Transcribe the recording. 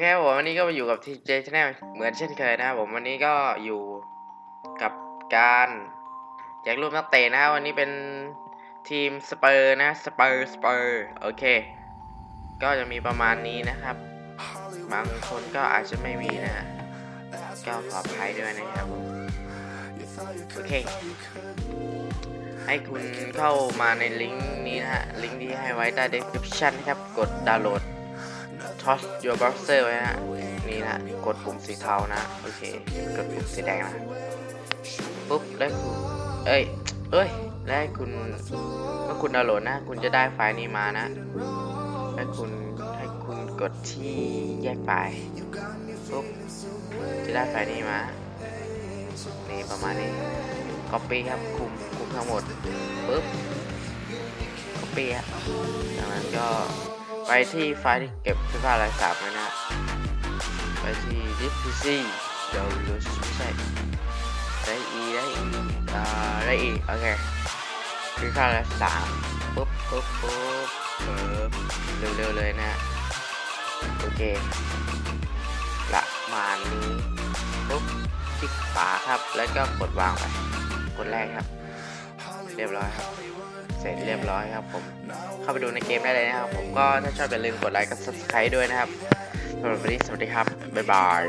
เคผมวันนี้ก็มาอยู่กับทีเจชแนลเหมือนเช่นเคยนะครับผมวันนี้ก็อยู่กับการแจกรูปนักเตะนะครับวันนี้เป็นทีมสเปอร์นะสเปอร์สเปอร์โอเค ก็จะมีประมาณนี้นะครับ บางคนก็อาจจะไม่มีนะก็ขออภัยด้วยนะครับโอเค ให้คุณเข้ามาในลิงก์นี้นะฮะลิงก์ที่ให้ไว้ใต้ description นะครับกดดาวน์โหลด Touch your browser ไว้นะฮะนี่นะ กดปุ่มสีเทานะ โอเค กดปุ่มสีแดงนะ ปุ๊บได้วคุณ เอ้ย เอ้ยได้วคุณเมื่อคุณดาวน์โหลดนะ คุณจะได้ไฟล์นี้มานะให้คุณให้คุณกดที่แยกไฟล์ ปุ๊บ จะได้ไฟล์นี้มา นี่ประมาณนี้ copy ครับ คุมคุมทั้งหมด ปุ๊บ copy ครับจากนั้นก็ ไปที่ไฟล์ที่เก็บเสื้อผ้ารายสาบไว้นะ ไปที่ disk pc เดี๋ยวดูไม่ใช่ได้ e ได้ e อ่าได้ e โอเคเสื้อผ้ารายสามปุ๊บปุ๊บปุ๊บเออเร็วๆเลยนะโอเคละมาณนี้ปุ๊บคลิกขวาครับ แล้วก็กดวางไปกดแรกครับ เรียบร้อยครับ ร็จเรียบร้อยครับผมเข้าไปดูในเกมได้เลยนะครับ ผมก็ถ้าชอบอย่าลืมกดไลค์กับ subscribe ด้วยนะครับสำหรับวันนี้สวัสดีครับ บ๊ายบาย